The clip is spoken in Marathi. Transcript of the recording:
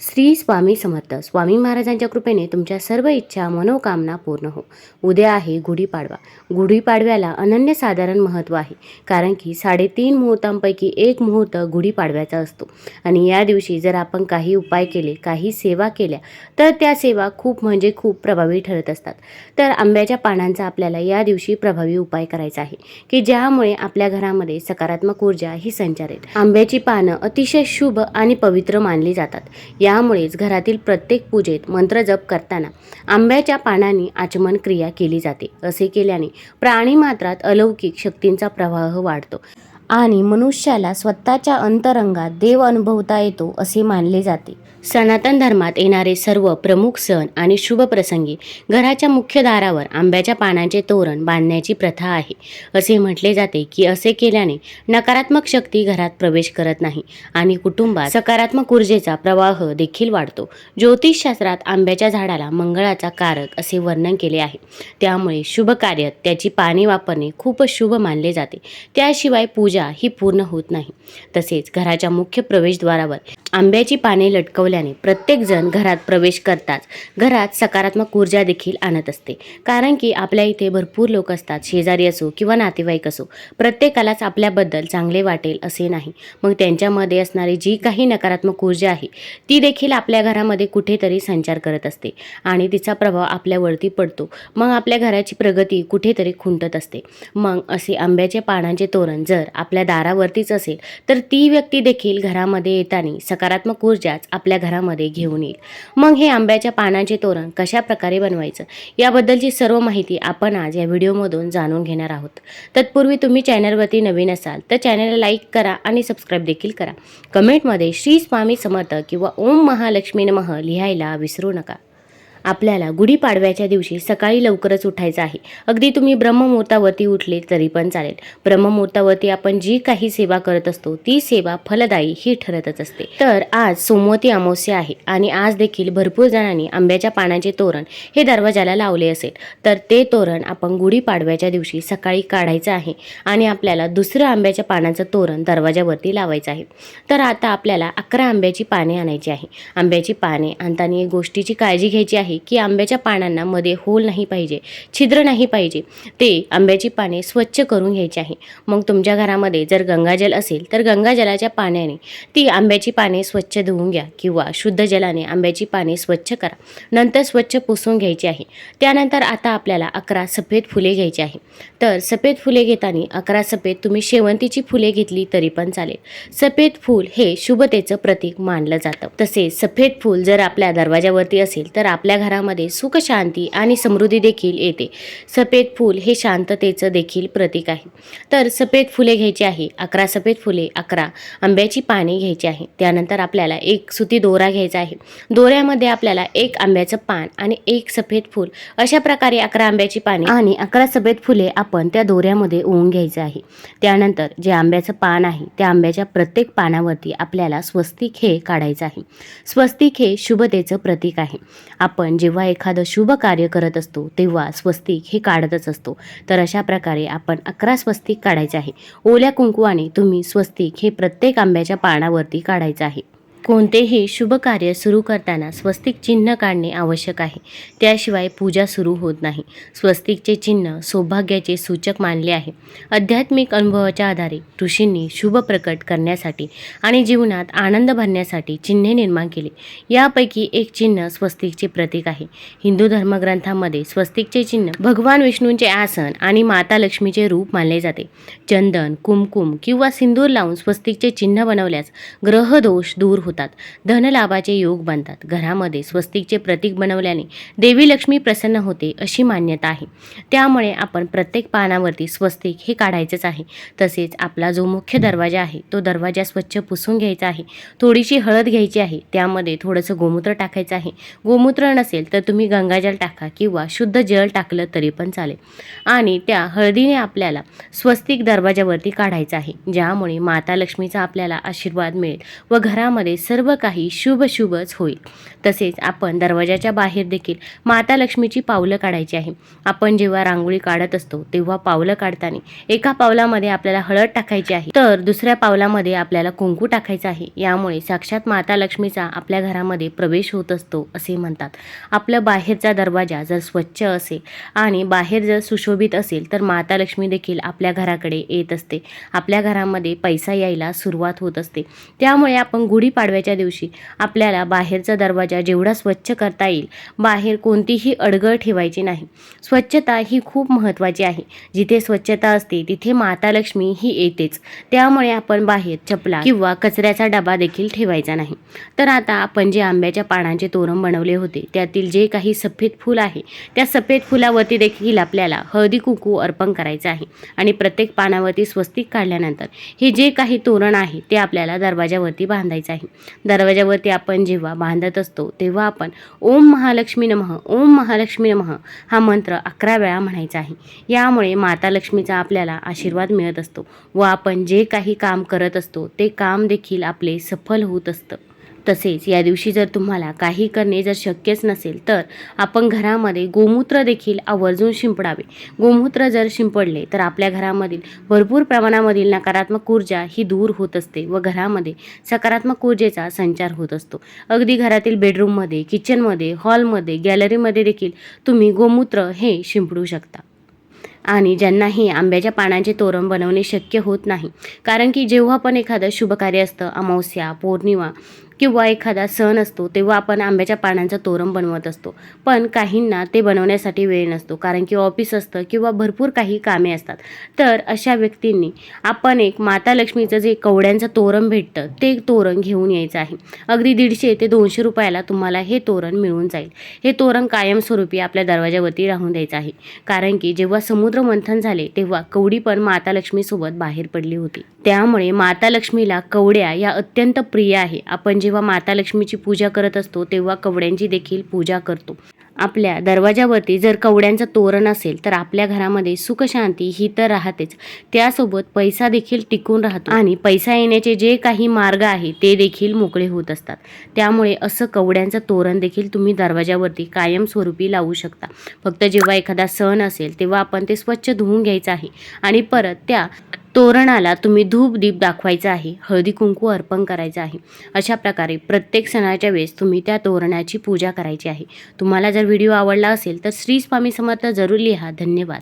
श्री स्वामी समर्थ. स्वामी महाराजांच्या कृपेने तुमच्या सर्व इच्छा मनोकामना पूर्ण हो. उद्या आहे गुढीपाडवा. गुढीपाडव्याला अनन्यसाधारण महत्त्व आहे. कारण की साडेतीन मुहूर्तांपैकी एक मुहूर्त गुढीपाडव्याचा असतो. आणि या दिवशी जर आपण काही उपाय केले काही सेवा केल्या तर त्या सेवा खूप म्हणजे खूप प्रभावी ठरत असतात. तर आंब्याच्या पानांचा आपल्याला या दिवशी प्रभावी उपाय करायचा आहे की ज्यामुळे आपल्या घरामध्ये सकारात्मक ऊर्जा ही संचारेल. आंब्याची पानं अतिशय शुभ आणि पवित्र मानली जातात. यामुळेच घरातील प्रत्येक पूजेत मंत्र जप करताना आंब्याच्या पानांनी आचमन क्रिया केली जाते. असे केल्याने प्राणीमात्रात अलौकिक शक्तींचा प्रवाह वाढतो. आणि मनुष्याला स्वतःच्या अंतरंगात देव अनुभवता येतो असे मानले जाते. सनातन धर्मात येणारे सर्व प्रमुख सण आणि शुभ प्रसंगी घराच्या मुख्य दारावर आंब्याच्या पानांचे तोरण बांधण्याची प्रथा आहे. असे म्हटले जाते की असे केल्याने नकारात्मक शक्ती घरात प्रवेश करत नाही आणि कुटुंबात सकारात्मक ऊर्जेचा प्रवाह देखील वाढतो. ज्योतिषशास्त्रात आंब्याच्या झाडाला मंगळाचा कारक असे वर्णन केले आहे. त्यामुळे शुभ कार्यात त्याची पाने वापरणे खूपच शुभ मानले जाते. त्याशिवाय पूजा ही पूर्ण होत नाही. तसेच घराच्या मुख्य प्रवेशद्वारावर आंब्याची पाने लटकवल्याने प्रत्येकजण घरात प्रवेश करताच घरात सकारात्मक ऊर्जा देखील आणत असते. कारण की आपल्या इथे भरपूर लोक असतात शेजारी असो किंवा नातेवाईक असो. प्रत्येकालाच आपल्याबद्दल चांगले वाटेल असे नाही. मग त्यांच्यामध्ये असणारी जी काही नकारात्मक ऊर्जा आहे ती देखील आपल्या घरामध्ये कुठेतरी संचार करत असते आणि तिचा प्रभाव आपल्यावरती पडतो. मग आपल्या घराची प्रगती कुठेतरी खुंटत असते. मग असे आंब्याचे पानांचे तोरण जर आपल्या दारावरतीच असेल तर ती व्यक्ती देखील घरामध्ये येताना सकारात्मक ऊर्जाच आपल्या घरामध्ये घेऊन येईल. मग हे आंब्याच्या पानांचे तोरण कशा प्रकारे बनवायचं? याबद्दलची सर्व माहिती आपण आज या व्हिडिओमधून जाणून घेणार आहोत. तत्पूर्वी तुम्ही चॅनलवरती नवीन असाल तर चॅनलला लाईक करा आणि सबस्क्राईब देखील करा. कमेंटमध्ये श्री स्वामी समर्थ किंवा ओम महालक्ष्मी नमः लिहायला विसरू नका. आपल्याला गुढीपाडव्याच्या दिवशी सकाळी लवकरच उठायचं आहे. अगदी तुम्ही ब्रह्ममुहूर्तावरती उठले तरी पण चालेल. ब्रह्ममुहूर्तावरती आपण जी काही सेवा करत असतो ती सेवा फलदायी ही ठरतच असते. तर आज सोमवती अमावस्या आहे आणि आज देखील भरपूर जणांनी आंब्याच्या पानाचे तोरण हे दरवाजाला लावले असेल. तर ते तोरण आपण गुढीपाडव्याच्या दिवशी सकाळी काढायचं आहे आणि आपल्याला दुसरं आंब्याच्या पानाचं तोरण दरवाजावरती लावायचं आहे. तर आता आपल्याला अकरा आंब्याची पाने आणायची आहे. आंब्याची पाने आणताना एक गोष्टीची काळजी घ्यायची आहे. की आंब्याच्या पानांना मध्ये होल नाही पाहिजे छिद्र नाही पाहिजे ते आंब्याची पाने स्वच्छ करून घ्यायची आहे. मग तुमच्या घरामध्ये जर गंगाजल असेल तर गंगाजलाच्या पाण्याने ती आंब्याची पाने स्वच्छ धुवून घ्या किंवा शुद्ध जलाने आंब्याची पाने स्वच्छ करा. नंतर स्वच्छ पुसून घ्यायची आहे. त्यानंतर आता आपल्याला अकरा सफेद फुले घ्यायची आहे. तर सफेद फुले घेताना अकरा सफेद तुम्ही शेवंतीची फुले घेतली तरी पण चालेल. सफेद फूल हे शुभतेचं प्रतीक मानलं जातं. तसेच सफेद फूल जर आपल्या दरवाजावरती असेल तर आपल्या घरामध्ये सुख शांती आणि समृद्धी देखील येते. सफेद फूल हे शांततेचं देखील प्रतीक आहे. तर सफेद फुले घ्यायची आहे अकरा सफेद फुले अकरा आंब्याची पाने घ्यायची आहे. त्यानंतर आपल्याला एक सुती दोरा घ्यायचा आहे. दोऱ्यामध्ये आपल्याला एक आंब्याचं पान आणि एक सफेद फूल. अशा प्रकारे अकरा आंब्याची पाने आणि अकरा सफेद फुले आपण त्या दोऱ्यामध्ये ओवून घ्यायचं आहे. त्यानंतर जे आंब्याचं पान आहे त्या आंब्याच्या प्रत्येक पानावरती आपल्याला स्वस्तिक हे काढायचं आहे. स्वस्तिक हे शुभतेचं प्रतीक आहे. आपण जेव्हा एखादं शुभ कार्य करत असतो तेव्हा स्वस्तिक हे काढतच असतो. तर अशा प्रकारे आपण अकरा स्वस्तिक काढायचे आहे. ओल्या कुंकवाने तुम्ही स्वस्तिक हे प्रत्येक आंब्याच्या पानावरती काढायचं आहे. कोणतेही शुभ कार्य सुरू करताना स्वस्तिक चिन्ह काढणे आवश्यक आहे. त्याशिवाय पूजा सुरू होत नाही. स्वस्तिकचे चिन्ह सौभाग्याचे सूचक मानले आहे. आध्यात्मिक अनुभवाच्या आधारे ऋषींनी शुभ प्रकट करण्यासाठी आणि जीवनात आनंद भरण्यासाठी चिन्हे निर्माण केले. यापैकी एक चिन्ह स्वस्तिकचे प्रतीक आहे. हिंदू धर्मग्रंथामध्ये स्वस्तिकचे चिन्ह भगवान विष्णूंचे आसन आणि माता लक्ष्मीचे रूप मानले जाते. चंदन कुमकुम किंवा सिंदूर लावून स्वस्तिकचे चिन्ह बनवल्यास ग्रहदोष दूर होतात धनलाभाचे योग बनतात. घरामध्ये स्वस्तिकचे प्रतीक बनवल्याने देवी लक्ष्मी प्रसन्न होते अशी मान्यता आहे. त्यामुळे आपण प्रत्येक पानावरती स्वस्तिक हे काढायचंच आहे. तसेच आपला जो मुख्य दरवाजा आहे तो दरवाजा स्वच्छ पुसून घ्यायचा आहे. थोडीशी हळद घ्यायची आहे. त्यामध्ये थोडंसं गोमूत्र टाकायचं आहे. गोमूत्र नसेल तर तुम्ही गंगाजल टाका किंवा शुद्ध जल टाकलं तरी पण चालेल. आणि त्या हळदीने आपल्याला स्वस्तिक दरवाजावरती काढायचं आहे. ज्यामुळे माता लक्ष्मीचा आपल्याला आशीर्वाद मिळेल व घरामध्ये सर्व काही शुभ शुभच होईल तसेच आपण दरवाजाच्या बाहेर देखील माता लक्ष्मीची पावलं काढायची आहे. आपण जेव्हा रांगोळी काढत असतो तेव्हा पावलं काढताना एका पावलामध्ये आपल्याला हळद टाकायची आहे. तर दुसऱ्या पावलामध्ये आपल्याला कुंकू टाकायचा आहे. यामुळे साक्षात माता लक्ष्मीचा आपल्या घरामध्ये प्रवेश होत असतो असे म्हणतात. आपलं बाहेरचा दरवाजा जर स्वच्छ असेल आणि बाहेर जर सुशोभित असेल तर माता लक्ष्मी देखील आपल्या घराकडे येत असते. आपल्या घरामध्ये पैसा यायला सुरुवात होत असते. त्यामुळे आपण गुढीपाडव्याच्या दिवशी आपल्याला बाहेरचा दरवाजा जेवढा स्वच्छ करता येईल बाहेर कोणतीही अडगळ ठेवायची नाही. स्वच्छता ही खूप महत्त्वाची आहे. जिथे स्वच्छता असते तिथे माता लक्ष्मी ही येतेच. त्यामुळे आपण बाहेर चपला किंवा कचऱ्याचा डबा देखील ठेवायचा नाही. तर आता आपण जे आंब्याच्या पानांचे तोरण बनवले होते त्यातील जे काही सफेद फूल आहे त्या सफेद फुलावरती देखील आपल्याला हळदी कुंकू अर्पण करायचं आहे. आणि प्रत्येक पानावरती स्वस्तिक काढल्यानंतर हे जे काही तोरण आहे ते आपल्याला दरवाजावरती बांधायचं आहे. दरवाजावरती आपण जेव्हा बांधत असतो तेव्हा आपण ओम महालक्ष्मी नमः ओम महालक्ष्मी नमः हा मंत्र अकरा वेळा म्हणायचा आहे. यामुळे माता लक्ष्मीचा आपल्याला आशीर्वाद मिळत असतो व आपण जे काही काम करत असतो ते काम देखील आपले सफल होत असतं. तसेच या दिवशी जर तुम्हाला काही करणे जर शक्यच नसेल तर आपण घरामध्ये गोमूत्र देखील आवर्जून शिंपडावे. गोमूत्र जर शिंपडले तर आपल्या घरामधील भरपूर प्रमाणामधील नकारात्मक ऊर्जा ही दूर होत असते व घरामध्ये सकारात्मक ऊर्जेचा संचार होत असतो. अगदी घरातील बेडरूममध्ये किचनमध्ये हॉलमध्ये गॅलरीमध्ये देखील तुम्ही गोमूत्र हे शिंपडू शकता. आणि ज्यांनाही आंब्याच्या पानांचे तोरण बनवणे शक्य होत नाही कारण की जेव्हा पण एखादं शुभकार्य असतं अमावस्या पौर्णिमा किंवा एखादा सण असतो तेव्हा आपण आंब्याच्या पानांचं तोरण बनवत असतो. पण काहींना ते बनवण्यासाठी वेळ नसतो कारण की ऑफिस असतं किंवा भरपूर काही कामे असतात. तर अशा व्यक्तींनी आपण एक माता लक्ष्मीचं जे कवड्यांचं तोरण भेटतं ते तोरण घेऊन यायचं आहे. अगदी दीडशे ते दोनशे रुपयाला तुम्हाला हे तोरण मिळून जाईल. हे तोरण कायमस्वरूपी आपल्या दरवाजावरती राहून द्यायचं आहे. कारण की जेव्हा समुद्र मंथन झाले तेव्हा कवडी पण माता लक्ष्मीसोबत बाहेर पडली होती. त्यामुळे माता लक्ष्मीला कवड्या या अत्यंत प्रिय आहे. आपण जेव्हा माता लक्ष्मीची पूजा करत असतो तेव्हा कवड्यांची देखील पूजा करतो. आपल्या दरवाजावरती जर कवड्यांचं तोरण असेल तर आपल्या घरामध्ये सुखशांती ही तर राहतेच. त्यासोबत पैसा देखील टिकून राहतो आणि पैसा येण्याचे जे काही मार्ग आहे ते देखील मोकळे होत असतात. त्यामुळे असं कवड्यांचं तोरण देखील तुम्ही दरवाजावरती कायमस्वरूपी लावू शकता. फक्त जेव्हा एखादा सण असेल तेव्हा आपण ते स्वच्छ धुवून घ्यायचं आहे आणि परत त्या तोरणाला तुम्ही धूप दीप दाखवायचा आहे हळदी कुंकू अर्पण करायचं आहे. अशा प्रकारे प्रत्येक सणाच्या वेळेस तुम्ही त्या तोरणाची पूजा करायची आहे. तुम्हाला जर व्हिडिओ आवडला असेल तर श्री स्वामी समर्थ जरूर लिहा. धन्यवाद.